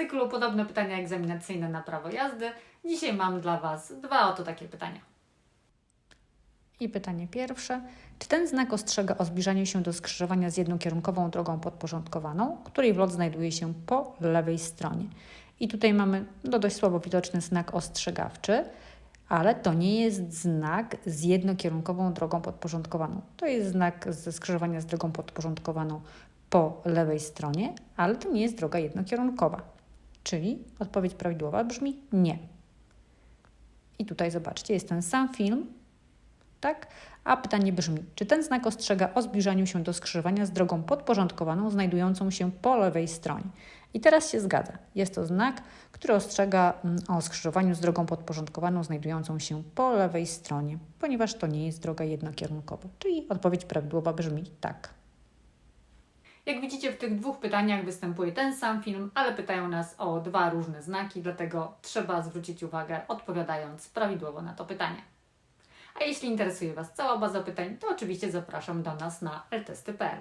cyklu Podobne pytania egzaminacyjne na prawo jazdy. Dzisiaj mam dla Was dwa oto takie pytania. I pytanie pierwsze. Czy ten znak ostrzega o zbliżaniu się do skrzyżowania z jednokierunkową drogą podporządkowaną, której wlot znajduje się po lewej stronie? I tutaj mamy no, dość słabo widoczny znak ostrzegawczy, ale to nie jest znak z jednokierunkową drogą podporządkowaną. To jest znak ze skrzyżowania z drogą podporządkowaną po lewej stronie, ale to nie jest droga jednokierunkowa. Czyli odpowiedź prawidłowa brzmi nie. I tutaj zobaczcie, jest ten sam film, tak? A pytanie brzmi, czy ten znak ostrzega o zbliżaniu się do skrzyżowania z drogą podporządkowaną znajdującą się po lewej stronie? I teraz się zgadza. Jest to znak, który ostrzega mm, o skrzyżowaniu z drogą podporządkowaną znajdującą się po lewej stronie, ponieważ to nie jest droga jednokierunkowa. Czyli odpowiedź prawidłowa brzmi tak. Jak widzicie, w tych dwóch pytaniach występuje ten sam film, ale pytają nas o dwa różne znaki, dlatego trzeba zwrócić uwagę, odpowiadając prawidłowo na to pytanie. A jeśli interesuje Was cała baza pytań, to oczywiście zapraszam do nas na ltesty.pl.